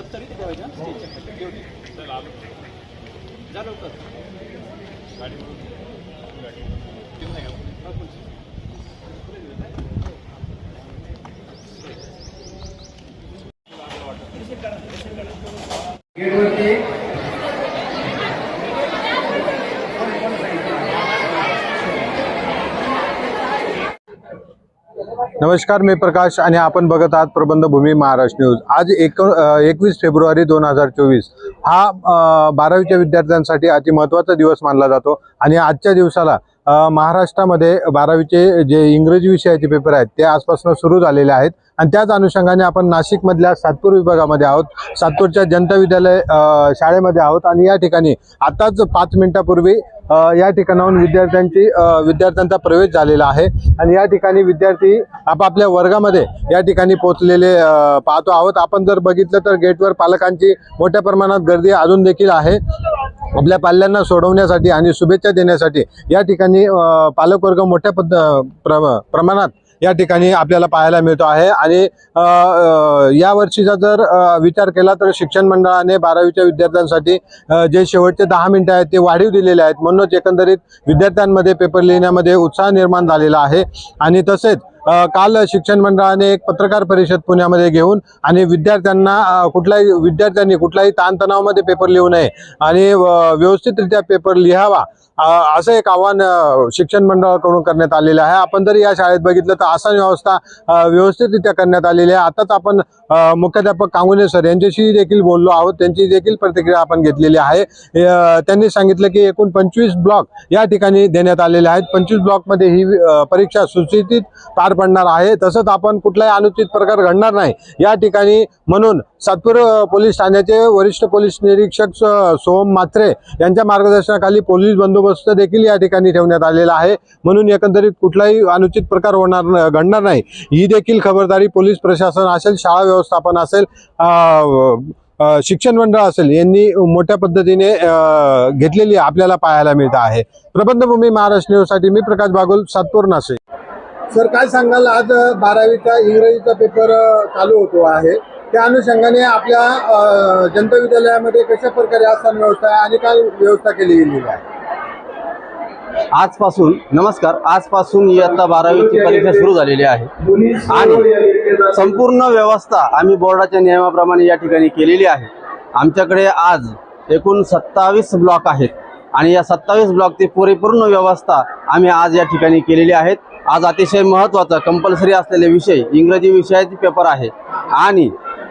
जप तरी ठेवायचं ना स्टेजच्या खाली. चल आलो जा लवकर. नाही नमस्कार मी प्रकाश आणि आपण बघत आहात प्रबंधभूमी महाराष्ट्र न्यूज. आज एक एकवीस फेब्रुवारी दोन हजार चोवीस. हा बारावीच्या विद्यार्थ्यांसाठी अति महत्त्वाचा दिवस मानला जातो आणि आजच्या दिवसाला महाराष्ट्रामध्ये बारावीचे जे इंग्रजी विषयाचे पेपर आहेत ते आजपासून सुरू झालेले आहेत. आणि त्याच अनुषंगाने आपण नाशिकमधल्या सातपूर विभागामध्ये आहोत. सातपूरच्या जनता विद्यालय शाळेमध्ये आहोत आणि या ठिकाणी आताच पाच मिनिटापूर्वी या ठिकाणाहून विद्यार्थ्यांची विद्यार्थ्यांचा प्रवेश झालेला आहे. आणि या ठिकाणी विद्यार्थी आपापल्या वर्गामध्ये या ठिकाणी पोहोचलेले पाहतो आहोत. आपण जर बघितलं तर गेटवर पालकांची मोठ्या प्रमाणात गर्दी अजून देखील आहे. आपल्या पाल्यांना सोडवण्यासाठी आणि शुभेच्छा देण्यासाठी या ठिकाणी पालकवर्ग मोठ्या पद्ध प्र प्रमाणात या ठिकाणी आपल्याला पाहायला मिळतो आहे. आणि या वर्षीचा जर विचार केला तर शिक्षण मंडळाने बारावीच्या विद्यार्थ्यांसाठी जे शेवटचे दहा मिनिटं आहेत ते वाढीव दिलेले आहेत. म्हणूनच एकंदरीत विद्यार्थ्यांमध्ये पेपर लिहिण्यामध्ये उत्साह निर्माण झालेला आहे. आणि तसेच काल शिक्षण मंडळाने एक पत्रकार परिषद पुण्यामध्ये घेऊन आणि विद्यार्थ्यांना कुठलाही कुठल्याही विद्यार्थ्यांनी कुठल्याही ताणतणावामध्ये पेपर लिहू नये आणि व्यवस्थितरित्या पेपर लिहावा असं एक आव्हान शिक्षण मंडळाकडून करण्यात आलेलं आहे. आपण जर या शाळेत बघितलं तर आसन व्यवस्था व्यवस्थितरित्या करण्यात आलेली आहे. आताच आपण मुख्याध्यापक कांगुने सर यांच्याशी देखील बोललो आहोत. त्यांची देखील प्रतिक्रिया आपण घेतलेली आहे. त्यांनी सांगितलं की एकूण पंचवीस ब्लॉक या ठिकाणी देण्यात आलेले आहेत. पंचवीस ब्लॉकमध्ये ही परीक्षा सुस्थितीत पार पडणार आहे. तसंच आपण कुठलाही अनुचित प्रकार घडणार नाही. या ठिकाणी म्हणून सातपूर पोलीस ठाण्याचे वरिष्ठ पोलीस निरीक्षक सोम सोहम मात्रे यांच्या मार्गदर्शनाखाली पोलीस बंदोबस्त देखील या ठिकाणी ठेवण्यात आलेला आहे. म्हणून एकंदरीत कुठलाही अनुचित प्रकार होणार घडणार नाही. ही देखील खबरदारी पोलीस प्रशासन असेल शाळा व्यवस्थापन असेल शिक्षण मंडळ असेल यांनी मोठ्या पद्धतीने घेतलेली आपल्याला पाहायला मिळत आहे. प्रबंधभूमी महाराष्ट्र न्यूजसाठी मी प्रकाश बागुल सातपूर नाशिक. सर काय सांगाल? आज बारावीचा इंग्रजीचा पेपर चालू होतो आहे. त्या अनुषंगाने आपल्या जनता विद्यालयामध्ये कशा प्रकारे आसन व्यवस्था आहे आणि काय व्यवस्था केली गेलेली आहे? आजपासून नमस्कार आजपासून इयत्ता बारावीची परीक्षा सुरू झालेली आहे. आणि संपूर्ण व्यवस्था आम्ही बोर्डाच्या नियमाप्रमाणे या ठिकाणी केलेली आहे. आमच्याकडे आज एकूण सत्तावीस ब्लॉक आहेत. आणि या सत्तावीस ब्लॉकची पुरेपूर्ण व्यवस्था आम्ही आज या ठिकाणी केलेली आहेत. आज अतिशय महत्त्वाचा कंपल्सरी असलेले विषय इंग्रजी विषयाचे पेपर आहे. आणि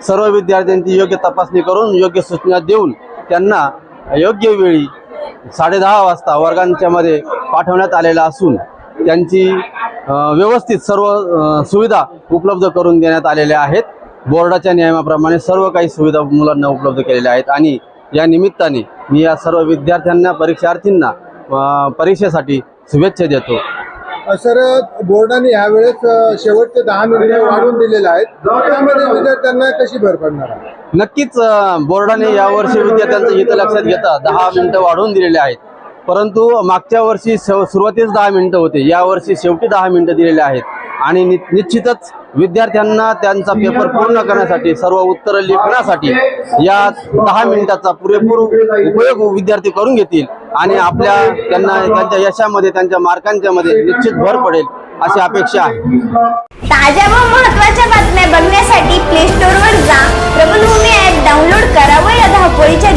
सर्व विद्यार्थ्यांची योग्य तपासणी करून योग्य सूचना देऊन त्यांना योग्य वेळी साडेदहा वाजता वर्गांच्या मध्ये पाठवण्यात आलेला असून त्यांची व्यवस्थित सर्व सुविधा उपलब्ध करून देण्यात आलेल्या आहेत. बोर्डाच्या नियमाप्रमाणे सर्व काही सुविधा मुलांना उपलब्ध केलेल्या आहेत. आणि या निमित्ताने मी या सर्व विद्यार्थ्यांना परीक्षार्थींना परीक्षेसाठी शुभेच्छा देतो. सर बोर्डाने यावेळेस शेवटचे दहा मिनिटे वाढवून दिलेले आहेत. त्यामध्ये विद्यार्थ्यांना कशी भर पडणार आहे? नक्कीच बोर्डाने यावर्षी विद्यार्थ्यांचं हित लक्षात घेता दहा मिनिटं वाढवून दिलेले आहेत. परंतु मागच्या वर्षी सव- सुरुवातीस दहा मिनिटं होते. यावर्षी शेवटी दहा मिनिटं दिलेले आहेत. आणि नि निश्चितच विद्यार्थ्यांना त्यांचा पेपर पूर्ण करण्यासाठी सर्व उत्तरं लिखण्यासाठी या दहा मिनिटाचा पुरेपूर उपयोग विद्यार्थी करून घेतील. आणि आपल्या त्यांना त्यांच्या यशामध्ये त्यांच्या मार्कांच्या मध्ये निश्चित भर पडेल अशी अपेक्षा आहे. ताज्या व महत्त्वाच्या बातम्या बघण्यासाठी प्ले स्टोर वर जा. प्रबलभूमी ऍप डाउनलोड करा व या धावपळीच्या